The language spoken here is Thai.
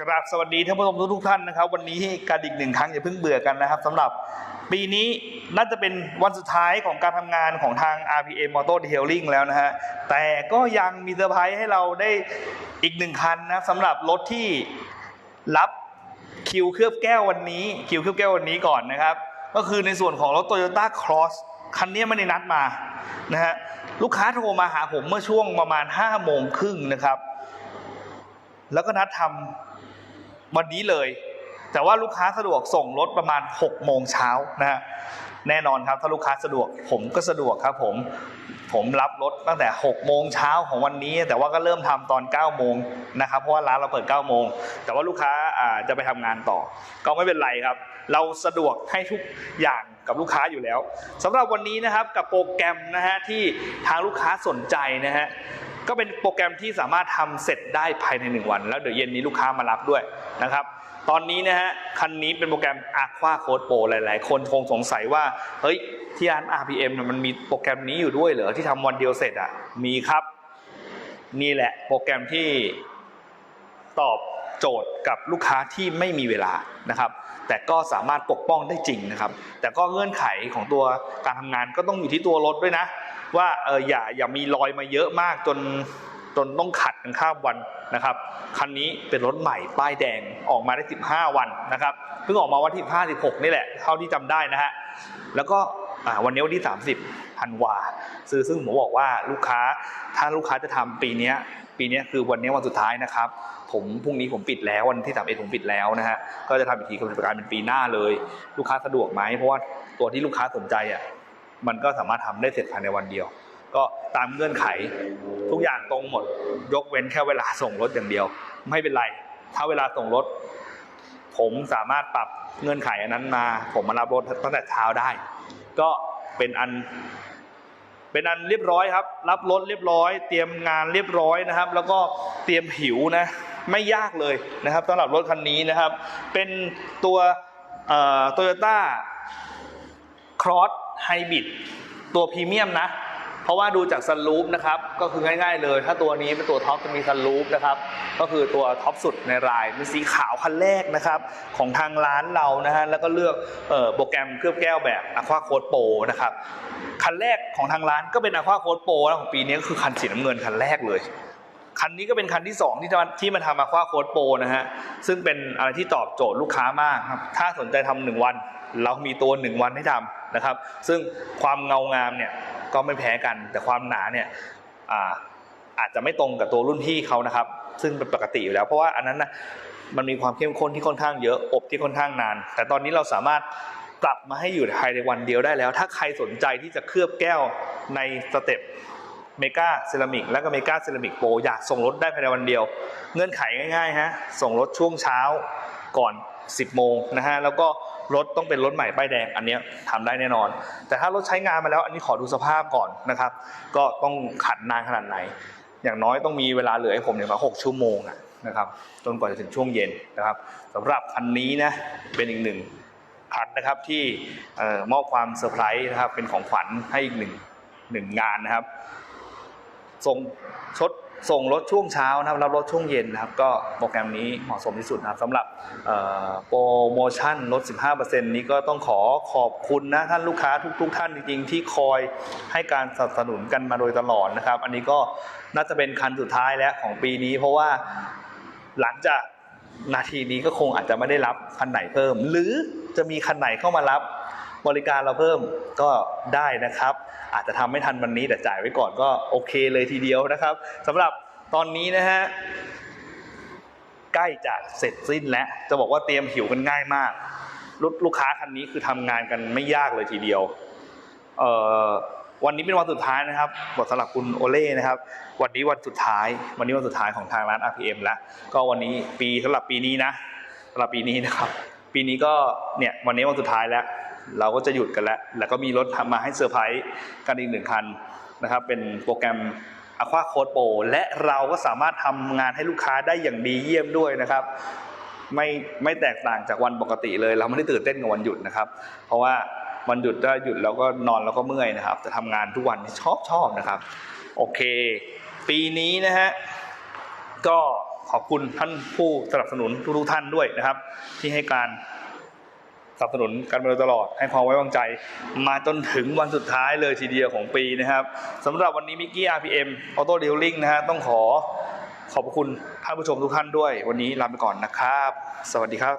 กราบสวัสดีท่านผู้ชมทุกๆท่านนะครับ วันนี้การอีกหนึ่งครั้งอย่าเพิ่งเบื่อกันนะครับสำหรับปีนี้น่าจะเป็นวันสุดท้ายของการทำงานของทาง RPM Motor Detailing แล้วนะฮะแต่ก็ยังมีเซอร์ไพรส์ให้เราได้อีกหนึ่งคันนะสำหรับรถที่รับคิวเคลือบแก้ววันนี้ คิวเคลือบแก้ววันนี้ก่อนนะครับ ก็คือในส่วนของรถ Toyota Cross คันนี้ไม่ได้นัดมานะฮะลูกค้าโทรมาหาผมเมื่อช่วงประมาณ5โมงครึ่งนะครับ แล้วก็นัดทำ วันนี้เลย แต่ว่าลูกค้าสะดวกส่งรถประมาณ6โมงเช้านะฮะแน่นอนครับถ้าลูกค้าสะดวกผมก็สะดวกครับผมผมรับรถตั้งแต่6โมงเช้าของวันนี้ แต่ว่าก็เริ่มทำตอน9โมงนะครับเพราะว่าร้านเราเปิด9โมงแต่ว่าลูกค้าอ่าจะไปทำงานต่อ ก็ไม่เป็นไรครับ เราสะดวกให้ทุกอย่าง กับลูกค้าอยู่แล้วสำหรับวันนี้นะครับกับโปรแกรมนะฮะที่ทางลูกค้าสนใจนะฮะก็เป็นโปรแกรมที่สามารถทำเสร็จได้ภายใน 1 วัน แล้วเดี๋ยวเย็นนี้ลูกค้ามารับด้วยนะครับตอนนี้นะฮะคันนี้เป็นโปรแกรม Aqua Code Pro หลาย ๆ คนคงสงสัยว่าเฮ้ยที่ร้าน RPM มันมีโปรแกรมนี้อยู่ด้วยเหรอที่ทำวันเดียวเสร็จอะมีครับ นี่แหละโปรแกรมที่ตอบ โจทย์กับลูกค้าที่ไม่มีเวลานะครับ แต่ก็สามารถปกป้องได้จริงนะครับ แต่ก็เงื่อนไขของตัวการทำงานก็ต้องอยู่ที่ตัวรถด้วยนะ ว่าเอออย่าอย่ามีรอยมาเยอะมากจนจนต้องขัดกันข้ามวันนะครับคันนี้เป็นรถใหม่ป้ายแดงออกมาได้ 15 วันนะครับเพิ่งออกมาวันที่5 16นี่แหละเท่าที่จำได้นะฮะแล้วก็ วันนี้วันที่ 30ธันวาซื้อซึ่งผมบอกว่าลูกค้าถ้าลูกค้าจะทำปีนี้ปีนี้คือวันนี้วันสุดท้ายนะครับ ผมพรุ่งนี้ผมปิดแล้ววันที่31ผมปิดแล้วนะฮะก็จะทำอีกทีก็จะกายเป็นปีหน้าเลย ลูกค้าสะดวกไหมเพราะว่าตัวที่ลูกค้าสนใจอะมันก็สามารถทำได้เสร็จภายในวันเดียว ก็ตามเงื่อนไข ทุกอย่างตรงหมด ยกเว้นแค่เวลาส่งรถอย่างเดียว ไม่เป็นไร ถ้าเวลาส่งรถ ผมสามารถปรับเงื่อนไขอันนั้นมา ผมมารับรถตั้งแต่เช้าได้ ก็เป็นอัน เป็นอันเรียบร้อยครับ รับรถเรียบร้อย เตรียมงานเรียบร้อยนะครับ แล้วก็เตรียมหิวนะ ไม่ยากเลยนะครับสำหรับรถคันนี้นะครับ เป็นตัวโตโยต้าครอสไฮบริดตัวพรีเมียมนะ เพราะว่าดูจากซันรูฟนะครับก็คือง่ายๆเลย ถ้าตัวนี้เป็นตัวท็อปจะมีซันรูฟนะครับก็คือตัวท็อปสุดในรายเป็นสีขาวคันแรกนะครับของทางร้านเรานะฮะแล้วก็เลือกโปรแกรมเคลือบแก้วแบบ Aqua Code Pro นะครับคันแรกของทางร้านก็เป็น Aqua Code Pro นะของปีนี้ก็คือคันสีน้ำเงินคันแรกเลยคันนี้ก็เป็นคันที่ 2 ที่มาที่มาทำ Aqua Code Pro นะฮะซึ่งเป็นอะไรที่ตอบโจทย์ลูกค้ามากครับถ้าสนใจทำหนึ่งวัน เรามีตัว1วันให้ทำนะครับ ซึ่งความเงางามเนี่ย ก็ไม่แพ้กัน แต่ความหนาเนี่ยอาอาจจะไม่ตรงกับตัวรุ่นพี่เขานะครับ ซึ่งเป็นปกติอยู่แล้ว เพราะว่าอันนั้นนะมันมีความเข้มข้นที่ค่อนข้างเยอะอบที่ค่อนข้างนาน แต่ตอนนี้เราสามารถปรับมาให้อยู่ภายในวันเดียวได้แล้ว ถ้าใครสนใจที่จะเคลือบแก้วในสเต็ปเมกาเซรามิกและก็เมกาเซรามิกโปรอยากส่งรถได้ภายในวันเดียว เงื่อนไขง่ายๆฮะส่งรถช่วงเช้าก่อน 10 โมงนะฮะแล้วก็ รถต้องเป็นรถใหม่ป้ายแดงอันนี้ยทำได้แน่นอน แต่ถ้ารถใช้งานมาแล้วอันนี้ขอดูสภาพก่อนนะครับ ก็ต้องขัดนานขนาดไหน อย่างน้อยต้องมีเวลาเหลือให้ผมอย่างน้อย6ชั่วโมงนะครับจนกว่าจะถึงช่วงเย็นนะครับสำหรับคันนี้นะเป็นอีกหนึ่งคันนะครับที่ออมอบความเซอร์ไพรส์นะครับเป็นของขวัญให้อีกหนึ่งหนึ่งงานนะครับ ส่งชดส่งรถช่วงเช้านะครับรับรถช่วงเย็นนะครับ ก็โปรแกรมนี้เหมาะสมที่สุดนะครับสำหรับโปรโมชั่นลด 15%นี้ก็ต้องขอขอบคุณนะท่านลูกค้าทุกๆท่านจริงๆ ที่คอยให้การสนับสนุนกันมาโดยตลอดนะครับ อันนี้ก็น่าจะเป็นคันสุดท้ายแล้วของปีนี้ เพราะว่าหลังจากนาทีนี้ก็คงอาจจะไม่ได้รับคันไหนเพิ่ม หรือจะมีคันไหนเข้ามารับบริการเราเพิ่มก็ได้นะครับ อาจจะทำไม่ทันวันนี้แต่จ่ายไว้ก่อนก็โอเคเลยทีเดียวนะครับสำหรับตอนนี้นะฮะใกล้จะเสร็จสิ้นแล้วจะบอกว่าเตรียมหิวกันง่ายมากลูกลูกค้าคันนี้คือทำงานกันไม่ยากเลยทีเดียวเอ่อวันนี้เป็นวันสุดท้ายนะครับบทสำหรับคุณโอเล่นะครับ วันนี้วันสุดท้าย วันนี้วันสุดท้ายของทางร้าน RPM แล้ว ก็วันนี้ปีสำหรับปีนี้นะสำหรับปีนี้นะครับ ปีนี้ก็เนี่ยวันนี้วันสุดท้ายแล้ว เราก็จะหยุดกันแล้ว แล้วก็มีรถทำมาให้เซอร์ไพรส์กันอีกหนึ่งคันนะครับ เป็นโปรแกรม Aqua Code Pro และเราก็สามารถทำงานให้ลูกค้าได้อย่างดีเยี่ยมด้วยนะครับ ไม่ไม่แตกต่างจากวันปกติเลย เราไม่ได้ตื่นเต้นกับวันหยุดนะครับ เพราะว่าวันหยุดถ้าหยุดเราก็นอนเราก็เมื่อยนะครับ แต่ทำงานทุกวันชอบชอบนะครับ โอเค ปีนี้นะฮะก็ขอบคุณท่านผู้สนับสนุนทุกท่านด้วยนะครับ ที่ให้การ สนับสนุนกันมาโดยตลอดให้ความไว้วางใจ มาจนถึงวันสุดท้ายเลยทีเดียวของปีนะครับสำหรับวันนี้มิกกี้ RPM Auto Dealing นะฮะต้องขอขอบคุณท่านผู้ชมทุกท่านด้วย วันนี้ลาไปก่อนนะครับ สวัสดีครับ